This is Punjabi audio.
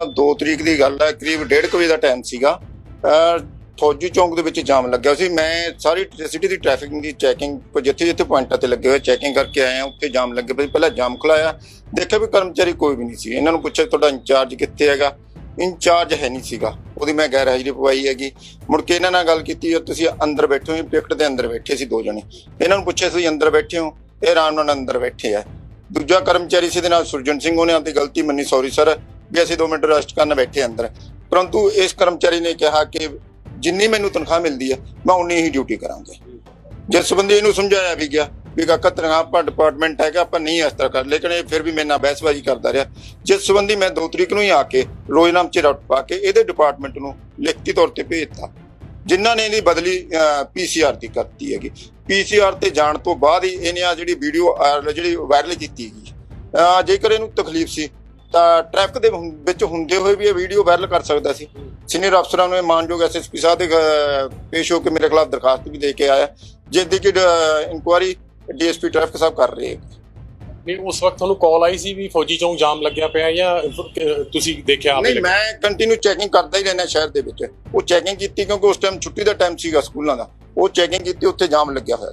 2 ਤਰੀਕ ਦੀ ਗੱਲ ਹੈ, ਕਰੀਬ 1:30 ਵਜੇ ਦਾ ਟਾਈਮ ਸੀਗਾ। ਫੌਜੀ ਚੌਂਕ ਦੇ ਵਿੱਚ ਜਾਮ ਲੱਗਿਆ ਸੀ। ਮੈਂ ਸਾਰੀ ਸਿਟੀ ਦੀ ਟ੍ਰੈਫਿਕ ਦੀ ਚੈਕਿੰਗ ਜਿੱਥੇ ਜਿੱਥੇ ਪੁਆਇੰਟਾਂ ਤੇ ਲੱਗੇ ਹੋਏ ਚੈਕਿੰਗ ਕਰਕੇ ਆਏ ਆ ਉੱਥੇ ਜਾਮ ਲੱਗੇ ਪਏ ਪਹਿਲਾਂ ਜਾਮ ਖੁਲਾਇਆ। ਦੇਖਿਆ ਵੀ ਕਰਮਚਾਰੀ ਕੋਈ ਵੀ ਨਹੀਂ ਸੀ। ਇਹਨਾਂ ਨੂੰ ਪੁੱਛਿਆ, ਤੁਹਾਡਾ ਇੰਚਾਰਜ ਕਿੱਥੇ ਹੈਗਾ? ਇੰਚਾਰਜ ਹੈ ਨਹੀਂ ਸੀਗਾ। ਉਹਦੀ ਮੈਂ ਗੈਰ ਹਾਜ਼ਰੀ ਪਵਾਈ ਹੈਗੀ। ਮੁੜ ਕੇ ਇਹਨਾਂ ਨਾਲ ਗੱਲ ਕੀਤੀ, ਉਹ ਤੁਸੀਂ ਅੰਦਰ ਬੈਠੇ ਹੋ ਪਿਕਟ ਦੇ ਅੰਦਰ ਬੈਠੇ ਸੀ ਦੋ ਜਣੇ। ਇਹਨਾਂ ਨੂੰ ਪੁੱਛਿਆ ਸੀ ਅੰਦਰ ਬੈਠੇ ਹੋ? ਇਹ ਆਰਾਮ ਨਾਲ ਅੰਦਰ ਬੈਠੇ ਆ। ਦੂਜਾ ਕਰਮਚਾਰੀ ਸੀ ਦੇ ਨਾਲ ਸੁਰਜਨ ਸਿੰਘ, ਉਹਨੇ ਆਪਣੀ ਗਲਤੀ ਮੰਨੀ। ਸੌਰੀ ਸਰ ਵੀ ਅਸੀਂ 2 ਮਿੰਟ ਰੈਸਟ ਕਰਨ ਬੈਠੇ ਅੰਦਰ। ਪਰੰਤੂ ਇਸ ਕਰਮਚਾਰੀ ਨੇ ਕਿਹਾ ਕਿ ਜਿੰਨੀ ਮੈਨੂੰ ਤਨਖਾਹ ਮਿਲਦੀ ਹੈ ਮੈਂ ਉਨੀ ਹੀ ਡਿਊਟੀ ਕਰਾਂਗਾ। ਜਿਸ ਸੰਬੰਧੀ ਇਹਨੂੰ ਸਮਝਾਇਆ ਵੀ ਗਿਆ ਵੀ ਕਾਕਾ ਤਨਖਾਹ ਆਪਾਂ ਡਿਪਾਰਟਮੈਂਟ ਹੈਗਾ, ਆਪਾਂ ਨਹੀਂ ਇਸ ਤਰ੍ਹਾਂ ਕਰ, ਲੇਕਿਨ ਇਹ ਫਿਰ ਵੀ ਮੇਰੇ ਨਾਲ ਬਹਿਸਬਾਜ਼ੀ ਕਰਦਾ ਰਿਹਾ। ਜਿਸ ਸੰਬੰਧੀ ਮੈਂ 2 ਤਰੀਕ ਨੂੰ ਹੀ ਆ ਕੇ ਰੋਜ਼ਨਾਮ ਚ ਰਟ ਪਾ ਕੇ ਇਹਦੇ ਡਿਪਾਰਟਮੈਂਟ ਨੂੰ ਲਿਖਤੀ ਤੌਰ ਤੇ ਭੇਜਤਾ। ਜਿਨ੍ਹਾਂ ਨੇ ਇਹਦੀ ਬਦਲੀ ਪੀਸੀਆਰ ਦੀ ਕਰਤੀ ਹੈਗੀ। ਪੀਸੀਆਰ ਤੇ ਜਾਣ ਤੋਂ ਬਾਅਦ ਹੀ ਇਹਨੇ ਆ ਜਿਹੜੀ ਵੀਡੀਓ ਜਿਹੜੀ ਵਾਇਰਲ ਕੀਤੀ ਗਈ ਜੇਕਰ ਇਹਨੂੰ ਤਕਲੀਫ ਸੀ ਤਾਂ ਟ੍ਰੈਫਿਕ ਦੇ ਵਿੱਚ ਹੁੰਦੇ ਹੋਏ ਵੀ ਇਹ ਵੀਡੀਓ ਵਾਇਰਲ ਕਰ ਸਕਦਾ ਸੀ। ਸੀਨੀਅਰ ਅਫਸਰਾਂ ਨੂੰ ਇਹ ਮਾਨਯੋਗ ਐਸਐਸਪੀ ਸਾਹਿਬ ਦੇ ਪੇਸ਼ ਹੋ ਕੇ ਮੇਰੇ ਖਿਲਾਫ ਦਰਖਾਸਤ ਵੀ ਦੇ ਕੇ ਆਇਆ। ਜਿਸ ਦੀ ਕਿ ਇਨਕੁਆਰੀ ਡੀਐਸਪੀ ਟ੍ਰੈਫਿਕ ਸਾਹਿਬ ਕਰ ਰਹੇ ਨਹੀਂ ਉਸ ਵਕਤ ਤੁਹਾਨੂੰ ਕਾਲ ਆਈ ਸੀ ਵੀ ਫੌਜੀ ਚੌਂਕ ਜਾਮ ਲੱਗਿਆ ਪਿਆ ਜਾਂ ਤੁਸੀਂ ਦੇਖਿਆ ਆਪੇ ਨਹੀਂ ਮੈਂ ਕੰਟੀਨਿਊ ਚੈਕਿੰਗ ਕਰਦਾ ਹੀ ਰਹਿਣਾ ਸ਼ਹਿਰ ਦੇ ਵਿੱਚ। ਉਹ ਚੈਕਿੰਗ ਕੀਤੀ ਕਿਉਂਕਿ ਉਸ ਟਾਈਮ ਛੁੱਟੀ ਦਾ ਟਾਈਮ ਸੀਗਾ ਸਕੂਲਾਂ ਦਾ। ਉਹ ਚੈਕਿੰਗ ਕੀਤੀ ਉੱਥੇ ਜਾਮ ਲੱਗਿਆ ਹੋਇਆ ਸੀ।